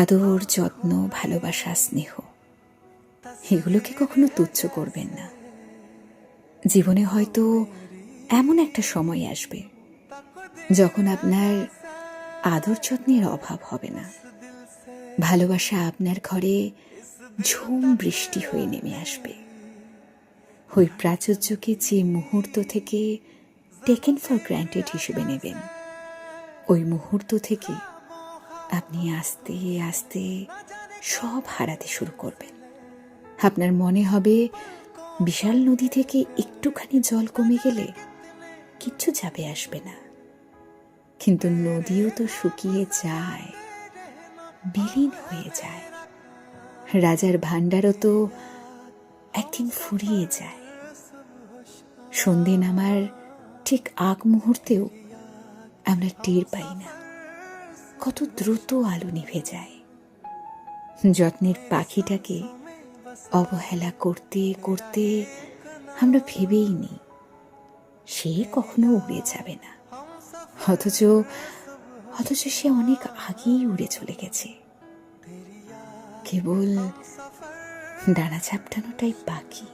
আদর, যত্ন, ভালোবাসা, স্নেহ এগুলোকে কখনো তুচ্ছ করবেন না? জীবনে হয়তো এমন একটা সময় আসবে যখন আপনার আদর যত্নের অভাব হবে না। ভালোবাসা আপনার ঘরে ঝুম বৃষ্টি হয়ে নেমে আসবে। ওই প্রাচুর্যকে যে মুহূর্ত থেকে টেকেন ফর গ্র্যান্টেড হিসেবে নেবেন, ওই মুহূর্ত থেকে আপনি আস্তে আস্তে সব হারাতে শুরু করবেন। আপনার মনে হবে বিশাল নদী থেকে একটুখানি জল কমে গেলে কিচ্ছু যাবে আসবে না। কিন্তু নদীও তো শুকিয়ে যায়, বিলীন হয়ে যায়। রাজার ভাণ্ডারও তো একদিন ফুরিয়ে যায়। সন্ধে নামার ঠিক আগ মুহূর্তেও আমরা টের পাই না। কত দ্রুত আলো নিভে যায়। যত্নের পাখিটাকে অবহেলা করতে করতে আমরা ভেবেই নিই সে কখনো উড়ে যাবে না। অথচ অথচ সে অনেক আগেই উড়ে চলে গেছে। কেবল ডানা ঝাপটানোটাই বাকি